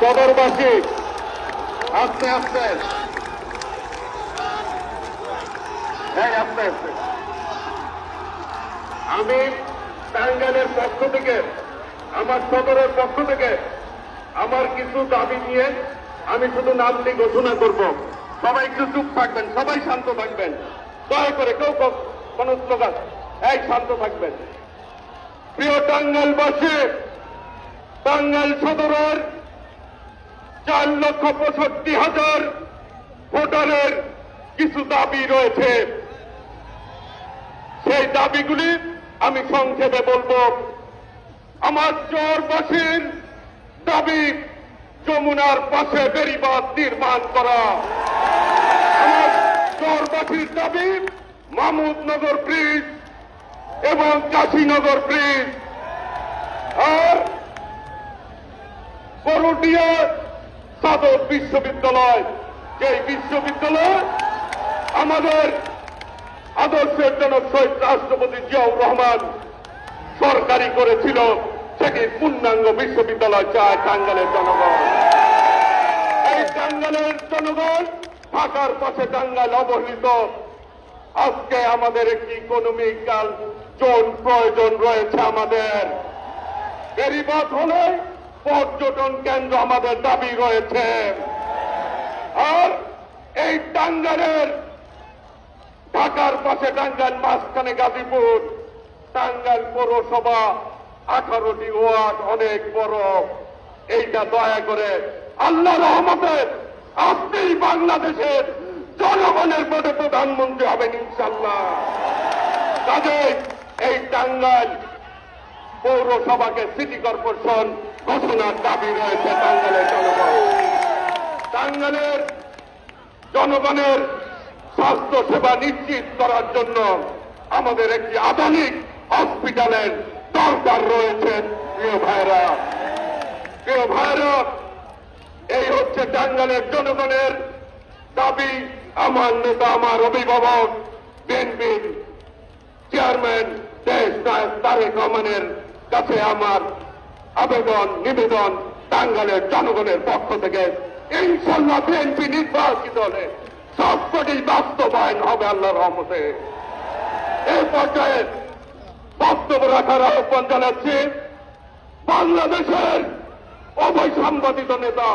সদরবাসী, আস্তে আস্তে। হ্যাঁ আস্তে আস্তে। আমি টাঙ্গালের পক্ষ থেকে, আমার সদরের পক্ষ থেকে আমার কিছু দাবি নিয়ে আমি শুধু নামটি ঘোষণা করব। সবাই একটু চুপ থাকবেন, সবাই শান্ত থাকবেন। দয়া করে কেউ কোনো স্লোগান। এই, শান্ত থাকবেন। প্রিয় টাঙ্গাইলবাসী টাঙ্গাল সদরের চার লক্ষ পঁয়ষট্টি হাজার ভোটারের কিছু দাবি রয়েছে। সেই দাবিগুলি আমি সংক্ষেপে বলব। আমার চরবাসীর দাবি, যমুনার পাশে বেরিবাদ নির্মাণ করা। আমার চরবাসীর দাবি, মাহমুদনগর ব্রিজ এবং কাশীনগর ব্রিজ। আর করুটিয়া সাদর বিশ্ববিদ্যালয়। যে বিশ্ববিদ্যালয় আমাদের আদর্শের জন্য শহীদ রাষ্ট্রপতি জিয়াউর রহমান সরকারি করেছিল। সেটি পূর্ণাঙ্গ বিশ্ববিদ্যালয় চায় টাঙ্গালের জনগণ। এই টাঙ্গালের জনগণ ঢাকার পাশে টাঙ্গাল অবহেলিত আজকে আমাদের একটি ইকোনমিক্যাল জোন প্রয়োজন রয়েছে আমাদের। বেরিবাদ হলে পর্যটন কেন্দ্র আমাদের দাবি রয়েছে। আর এই টাঙ্গালের ঢাকার পাশে টাঙ্গাইল মাঝখানে গাজীপুর, টাঙ্গাইল পৌরসভা আঠারোটি ওয়ার্ড অনেক বড়। এইটা দয়া করে আল্লাহ রহমতের আপনি বাংলাদেশের জনগণের পদে প্রধানমন্ত্রী হবেন ইনশাল্লাহ কাজে এই টাঙ্গাইল পৌরসভাকে সিটি কর্পোরেশন ঘোষণার দাবি রয়েছে টাঙ্গাইলের জনগণ। টাঙ্গাইলের জনগণের স্বাস্থ্য সেবা নিশ্চিত করার জন্য আমাদের একটি আধুনিক হসপিটালের দরকার রয়েছে, প্রিয় ভাইরা প্রিয় ভাইরা এই হচ্ছে টাঙ্গালের জনগণের দাবি। আমার নেতা, আমার অভিভাবক বিএনপির চেয়ারম্যান দেশ তারেক রহমানের কাছে আমার আবেদন, নিবেদন টাঙ্গালের জনগণের পক্ষ থেকে ইনশাল্লাহ বিএনপি নির্বাচিত হলে সবকটি বাস্তবায়ন হবে আল্লাহ রহমতে। এই পর্যায়ে বক্তব্য রাখার আহ্বান জানাচ্ছি বাংলাদেশের সাংবাদিক নেতা